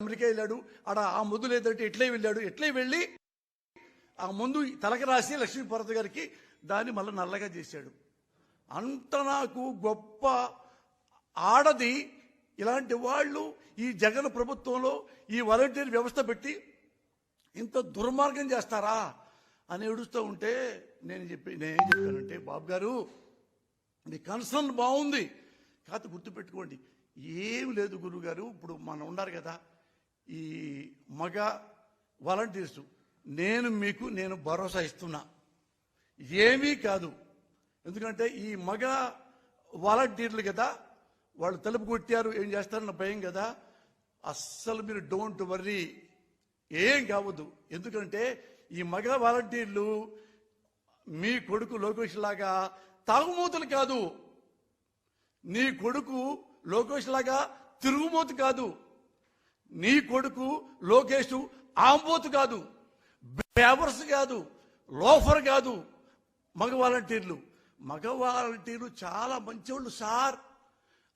America వెళ్ళాడు. ఆడ ఆ ముందు లేదంటే ఎట్లే వెళ్ళాడు ఎట్లే వెళ్ళి ఆ ముందు తలకి రాసి లక్ష్మీపార్వతి గారికి దాన్ని మళ్ళీ నల్లగా చేశాడు. అంత నాకు గొప్ప ఆడది ఇలాంటి వాళ్ళు ఈ జగన్ ప్రభుత్వంలో ఈ వాలంటీర్ వ్యవస్థ పెట్టి ఇంత దుర్మార్గం చేస్తారా అని ఏడుస్తూ ఉంటే నేను చెప్పి నేనేం చెప్పానంటే బాబు గారు మీ కన్సర్న్ బాగుంది. కాకపోతే గుర్తుపెట్టుకోండి ఏమి లేదు గురువు గారు ఇప్పుడు మనం ఉన్నారు కదా ఈ మగ వాలంటీర్స్ నేను మీకు నేను భరోసా ఇస్తున్నా. ఏమీ కాదు. ఎందుకంటే ఈ మగ వాలంటీర్లు కదా వాళ్ళు తలుపు కొట్టారు ఏం చేస్తారన్న భయం కదా. అస్సలు మీరు డోంట్ వర్రీ. ఏం కావద్దు. ఎందుకంటే ఈ మగ వాలంటీర్లు మీ కొడుకు లోకేష్ లాగా తాగుమూతలు కాదు. నీ కొడుకు లోకేష్ లాగా తిరుగుమూత కాదు. నీ కొడుకు లోకేష్ ఆంబోతు కాదు బేవర్స్ కాదు లోఫర్ కాదు మగ వాలంటీర్లు. మగ వాలంటీర్లు చాలా మంచివాళ్ళు సార్.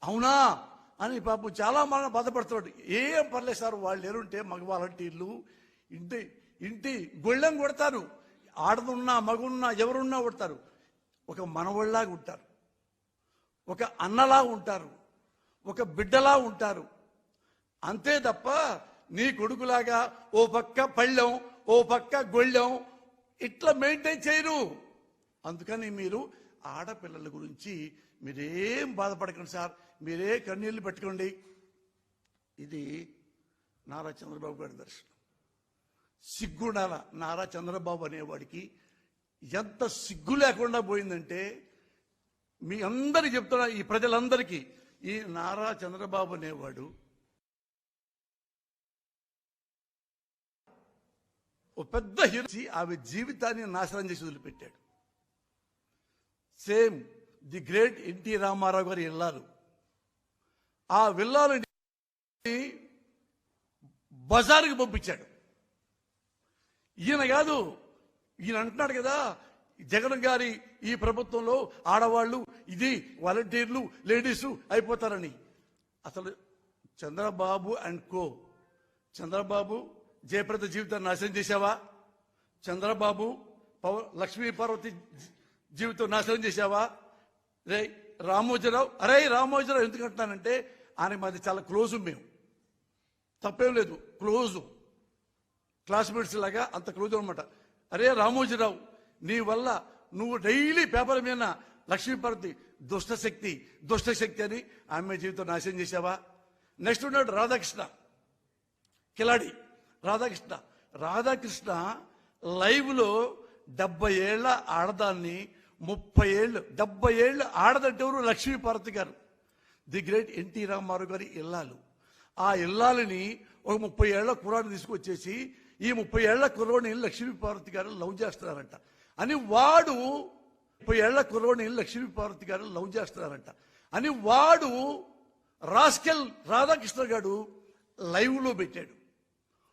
అవునా? అని పాపం చాలా మన బాధపడుతున్నాడు. ఏం పర్లేదు సార్ వాళ్ళు ఎరుంటే మగ వాలంటీర్లు ఇంటి ఇంటి గొళ్ళెం కొడతారు. ఆడదున్నా మగున్నా ఎవరున్నా కొడతారు. ఒక మనవళ్ళలాగా ఉంటారు. ఒక అన్నలా ఉంటారు. ఒక బిడ్డలా ఉంటారు. అంతే తప్ప నీ కొడుకులాగా ఓ పక్క పళ్ళెం ఓ పక్క గొళ్ళెం ఇట్లా మెయింటైన్ చేయరు. అందుకని మీరు ఆడపిల్లల గురించి మీరేం బాధపడకండి సార్. మీరే కన్నీళ్ళు పెట్టుకోండి. ఇది నారా చంద్రబాబు గారి దర్శనం. సిగ్గుండాల నారా చంద్రబాబు అనేవాడికి ఎంత సిగ్గు లేకుండా పోయిందంటే మీ అందరికి చెప్తున్నా ఈ ప్రజలందరికీ ఈ నారా చంద్రబాబు అనేవాడు ఓ పెద్ద హీరో ఆమె జీవితాన్ని నాశనం చేసి వదిలిపెట్టాడు. Same the great NT Rama Rao గారి ఇల్లాలు. ఆ విల్లాలు బజారుకి పంపించాడు. ఈయన కాదు ఈయన అంటున్నాడు కదా జగన్ గారి ఈ ప్రభుత్వంలో ఆడవాళ్ళు ఇది వాలంటీర్లు లేడీసు అయిపోతారని. అసలు చంద్రబాబు అండ్ కో చంద్రబాబు జయప్రద జీవితాన్ని నాశనం చేశావా? చంద్రబాబు పవ లక్ష్మీ పార్వతి జీవితం నాశనం చేశావా? రే రామోజీరావు అరే రామోజీరావు ఎందుకు అంటున్నానంటే ఆయన మాది చాలా క్లోజ్ మేము. తప్పేం లేదు క్లోజు. క్లాస్మేట్స్ లాగా అంత క్లోజ్ అనమాట అరే రామోజీరావు నీ వల్ల నువ్వు డైలీ పేపర్ మీద లక్ష్మీపార్వతి దుష్టశక్తి దుష్టశక్తి అని ఆమె జీవితం నాశనం చేశావా? నెక్స్ట్ ఉన్నాడు రాధాకృష్ణ కిలాడి. రాధాకృష్ణ. రాధాకృష్ణ లైవ్లో డెబ్బై ఏళ్ళ ఆడదాన్ని ముప్పై ఏళ్ళు డెబ్బై ఏళ్ళు ఆడదంటెవరు? లక్ష్మీపార్వతి గారు. ది గ్రేట్ ఎన్టీ రామారావు గారి ఇల్లాలు. ఆ ఇల్లాలని ఒక ముప్పై ఏళ్ళ కుర్రాడిని తీసుకొచ్చేసి ఈ ముప్పై ఏళ్ళ కుర్రోడిని లక్ష్మీపార్వతి గారు లవ్ చేస్తున్నారంట. అని వాడు ముప్పై ఏళ్ళ కుర్రోడిని లక్ష్మీపార్వతి గారు లవ్ చేస్తున్నారంట. అని వాడు రాస్కెల్ రాధాకృష్ణ గారు లైవ్లో పెట్టాడు.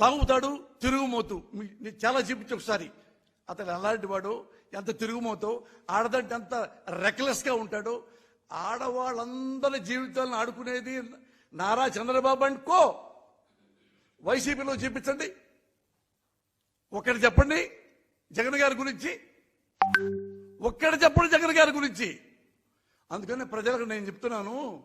తాగుతాడు తిరుగుమోతు. చాలా చూపించి ఒకసారి. అతను ఎలాంటి వాడు ఎంత తిరుగుమోతో ఆడదంటే ఎంత రెక్లెస్గా ఉంటాడో ఆడవాళ్ళందరి జీవితాలను ఆడుకునేది నారా చంద్రబాబు అనుకో. వైసీపీలో చూపించండి. ఒక్కటి చెప్పండి జగన్ గారి గురించి. ఒక్కటి చెప్పండి జగన్ గారి గురించి. అందుకని ప్రజలకు నేను చెప్తున్నాను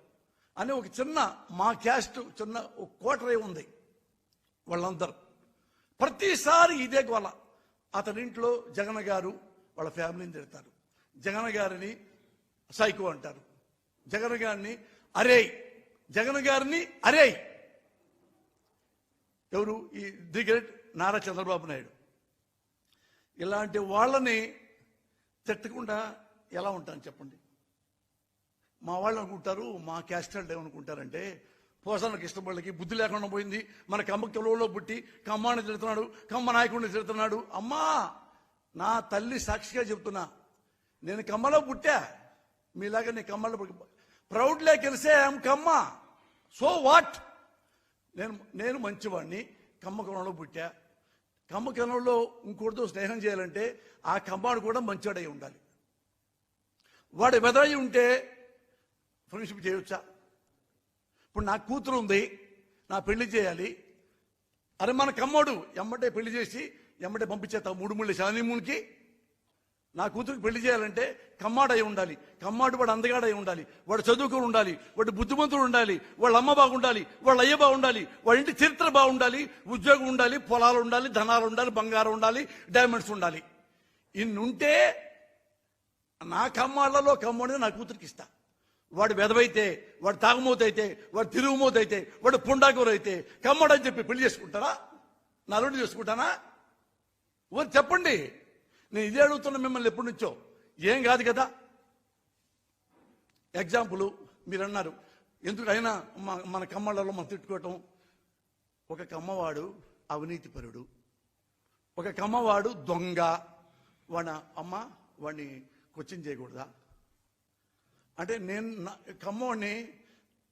అని ఒక చిన్న మా క్యాస్ట్ చిన్న ఒక కోటరే ఉంది వాళ్ళందరూ. ప్రతిసారి ఇదే గోల. అతని ఇంట్లో జగన్ గారు వాళ్ళ ఫ్యామిలీని తిడతారు. జగన్ గారిని సైకో అంటారు. జగన్ గారిని అరేయ్ జగన్ గారిని అరేయ్ ఎవరు? ఈ ది గ్రేట్ నారా చంద్రబాబు నాయుడు. ఇలాంటి వాళ్ళని తిట్టకుండా ఎలా ఉంటాను చెప్పండి? మా వాళ్ళు అనుకుంటారు మా క్యాస్ట్ వాళ్ళు ఏమనుకుంటారంటే ఇష్టం వాళ్ళకి బుద్ధి లేకుండా పోయింది. మన కమ్మ కిలోలో పుట్టి కమ్మాన్ని తిడుతున్నాడు కమ్మ నాయకుడిని తిడుతున్నాడు. అమ్మా నా తల్లి సాక్షిగా చెప్తున్నా నేను కమ్మలో పుట్టా. మీలాగా నేను కమ్మలో ప్రౌడ్లే గెలిసే ఐఎమ్ కమ్మ. So what? నేను నేను మంచివాడిని కమ్మకణంలో పుట్టా. కమ్మకణంలో ఇంకోటితో స్నేహం చేయాలంటే ఆ కమ్మాడు కూడా మంచివాడై ఉండాలి. వాడు బెదరై ఉంటే ఫ్రెండ్షిప్ చేయొచ్చా? ఇప్పుడు నా కూతురు ఉంది నా పెళ్ళి చేయాలి. అరే మన కమ్మోడు ఎమ్మటే పెళ్ళి చేసి ఎమ్మటే పంపించేస్తాం మూడు మూడు శానిమూన్కి నా కూతురికి పెళ్ళి చేయాలంటే కమ్మాడై ఉండాలి. కమ్మాడు వాడు అందగాడై ఉండాలి. వాడు చదువుకుని ఉండాలి. వాడు బుద్ధిమంతుడు ఉండాలి. వాళ్ళ అమ్మ బాగుండాలి. వాళ్ళ అయ్య బాగుండాలి. వాళ్ళ ఇంటి చరిత్ర బాగుండాలి. ఉద్యోగం ఉండాలి. పొలాలు ఉండాలి. ధనాలు ఉండాలి. బంగారం ఉండాలి. డైమండ్స్ ఉండాలి. ఇన్నుంటే నా కమ్మాళ్ళలో కమ్మోడిని నా కూతురికి ఇస్తాను వాడు వెదవైతే వాడు తాగుమూతైతే వాడు తిరుగుమూతైతే వాడు పుండాకూర అయితే కమ్మడని చెప్పి పెళ్ళి చేసుకుంటారా? నలుడు చేసుకుంటానా? ఊరు చెప్పండి. నేను ఇదే అడుగుతున్నా మిమ్మల్ని ఎప్పటి నుంచో. ఏం కాదు కదా. ఎగ్జాంపుల్ మీరు అన్నారు ఎందుకు అయినా మన కమ్మళ్ళలో మనం తిట్టుకోవటం. ఒక కమ్మవాడు అవినీతిపరుడు ఒక కమ్మవాడు దొంగ. వాడి అమ్మ వాడిని క్వశ్చన్ చేయకూడదా? అంటే నేను నా- కమ్మవాడిని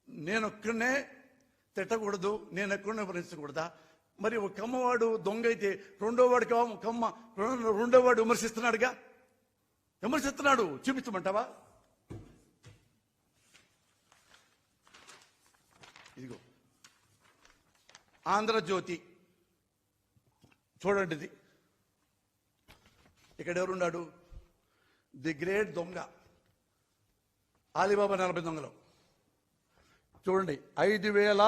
నేను తిట్టకూడదు నేను ఎక్కడనే విమర్శించకూడదా మరి ఒక కమ్మవాడు దొంగ అయితే రెండో వాడు కమ్మ కమ్మ రెండో- రెండో వాడు విమర్శిస్తున్నాడుగా? విమర్శిస్తున్నాడు. చూపించమంటావా? ఇదిగో. ఆంధ్రజ్యోతి. చూడండి ఇది ఇక్కడ ఎవరున్నాడు? ది గ్రేట్ దొంగ. ఆలిబాబా నలభై దొంగలు చూడండి ఐదు వేల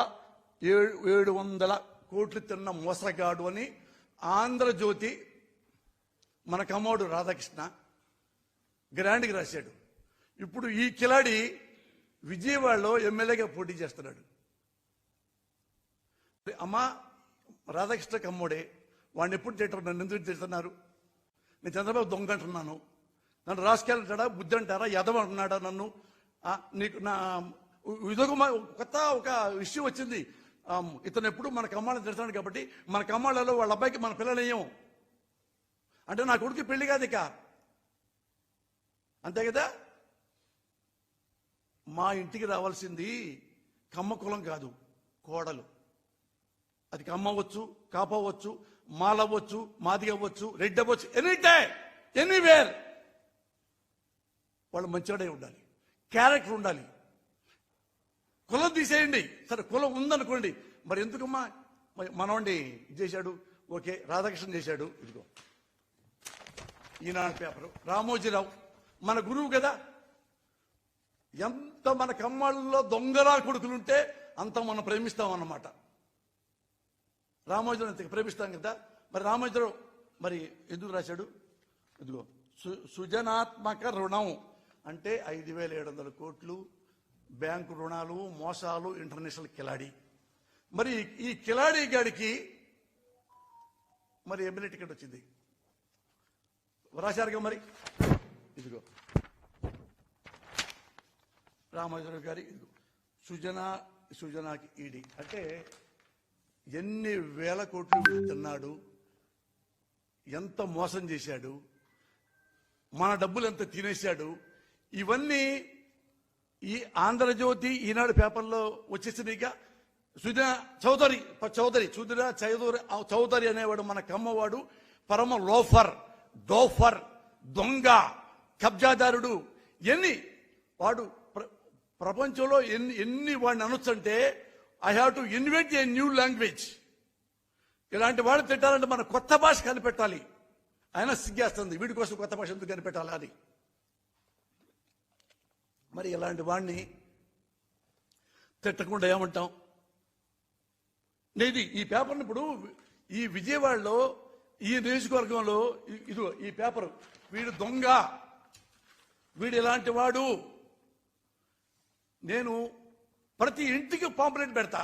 ఏడు ఏడు వందల కోట్లు తిన్న మోసగాడు అని ఆంధ్రజ్యోతి మన కమ్మోడు రాధాకృష్ణ గ్రాండ్కి రాశాడు. ఇప్పుడు ఈ కిలాడి విజయవాడలో ఎమ్మెల్యేగా పోటీ చేస్తున్నాడు. అమ్మా రాధాకృష్ణ కమ్మోడే వాడిని ఎప్పుడు తింటారు నన్ను ఎందుకు తిడుతున్నారు? నేను చంద్రబాబు దొంగ అంటున్నాను. నన్ను రాసుకెళ్తాడా బుద్ధి అంటారా యదవ అంటున్నాడా నన్ను? నీకు నా ఇదొక కొత్త ఒక ఇష్యూ వచ్చింది. ఇతను ఎప్పుడు మన కమ్మాళ్ళని తిడతాడు కాబట్టి మన కమ్మాళ్ళలో వాళ్ళ అబ్బాయికి మన పిల్లలేయం అంటే నా కొడుకు పెళ్ళి కాదు ఇక. అంతే కదా? మా ఇంటికి రావాల్సింది కమ్మ కులం కాదు కోడలు. అది కమ్మ అవ్వచ్చు కాప అవ్వచ్చు మాల అవ్వచ్చు మాది అవ్వచ్చు రెడ్ అవ్వచ్చు ఎనీ టైం ఎనీవేర్. వాళ్ళు మంచివాడే ఉండాలి. క్యారెక్టర్ ఉండాలి. కులం తీసేయండి. సరే కులం ఉందనుకోండి. మరి ఎందుకమ్మా? మనవండి ఇది చేశాడు. ఓకే రాధాకృష్ణ చేశాడు. ఇదిగో. ఈనాడు పేపరు. రామోజీరావు. మన గురువు కదా. ఎంత మన కమ్మాళ్ళలో దొంగలా కొడుకులుంటే అంత మనం ప్రేమిస్తాం అన్నమాట రామోజీరావు అంత ప్రేమిస్తాం కదా. మరి రామోజీరావు మరి ఎందుకు రాశాడు? ఇదిగో సు సృజనాత్మక రుణం. అంటే ఐదు వేల ఏడు వందల కోట్లు బ్యాంకు రుణాలు మోసాలు ఇంటర్నేషనల్ కిలాడి. మరి ఈ కిలాడి గాడికి మరి ఎమ్మెల్యే టికెట్ వచ్చింది. రాశారుగా మరి ఇదిగో. రామోజీరావు గారి ఇదిగో. సుజన సుజనాకి ఈడి. అంటే ఎన్ని వేల కోట్లు తిన్నాడు ఎంత మోసం చేశాడు మన డబ్బులు ఎంత తినేశాడు ఇవన్నీ ఈ ఆంధ్రజ్యోతి ఈనాడు పేపర్లో వచ్చేసినాయిగా సుజన చౌదరి చౌదరి సుజన చౌదరి చౌదరి అనేవాడు మన కమ్మవాడు పరమ లోఫర్ డోఫర్ దొంగ కబ్జాదారుడు. ఎన్ని వాడు ప్ర- ప్రపంచంలో ఎన్ని ఎన్ని వాడిని అనొచ్చంటే I have to invent a new language ఇలాంటి వాడు తిట్టాలంటే మన కొత్త భాష కనిపెట్టాలి. ఆయన సిగ్గేస్తుంది. వీడి కోసం కొత్త భాష ఎందుకు కనిపెట్టాలి అని మరి ఇలాంటి వాడిని తిట్టకుండా ఏమంటాం? నేది ఈ పేపర్ని ఇప్పుడు ఈ విజయవాడలో ఈ నియోజకవర్గంలో ఇది ఈ పేపర్ వీడు దొంగ వీడు ఇలాంటి వాడు. నేను ప్రతి ఇంటికి పాంప్లెట్ పెడతా.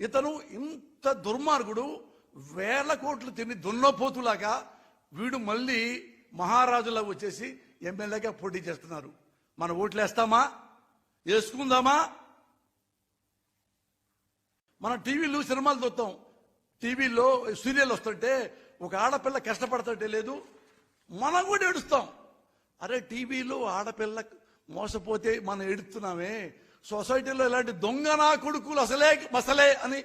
ఇతను ఇంత దుర్మార్గుడు వేల కోట్లు తిని దున్నపోతులాగా వీడు మళ్ళీ మహారాజులా వచ్చేసి ఎమ్మెల్యేగా పోటీ చేస్తున్నారు. మన ఓట్లేస్తామా? వేసుకుందామా? మనం టీవీలో సినిమాలు చూస్తాం. టీవీలో సీరియల్ వస్తుంటే ఒక ఆడపిల్ల కష్టపడుతుంటే లేదు మనం కూడా ఏడుస్తాం. అరే టీవీలో ఆడపిల్ల మోసపోతే మనం ఏడుస్తున్నామే. సొసైటీలో ఇలాంటి దొంగ నా కొడుకులు అసలే మసలే అని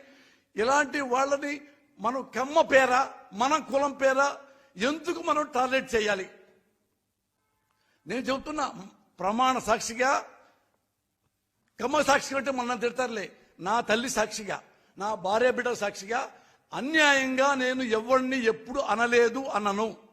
ఇలాంటి వాళ్ళని మనం కమ్మ పేర మన కులం పేర ఎందుకు మనం టార్గెట్ చేయాలి? నేను చెబుతున్నా ప్రమాణ సాక్షిగా కమ్మ సాక్షి అంటే మన తిడతారులే. నా తల్లి సాక్షిగా నా భార్య బిడ్డ సాక్షిగా అన్యాయంగా నేను ఎవరిని ఎప్పుడు అనలేదు అనను.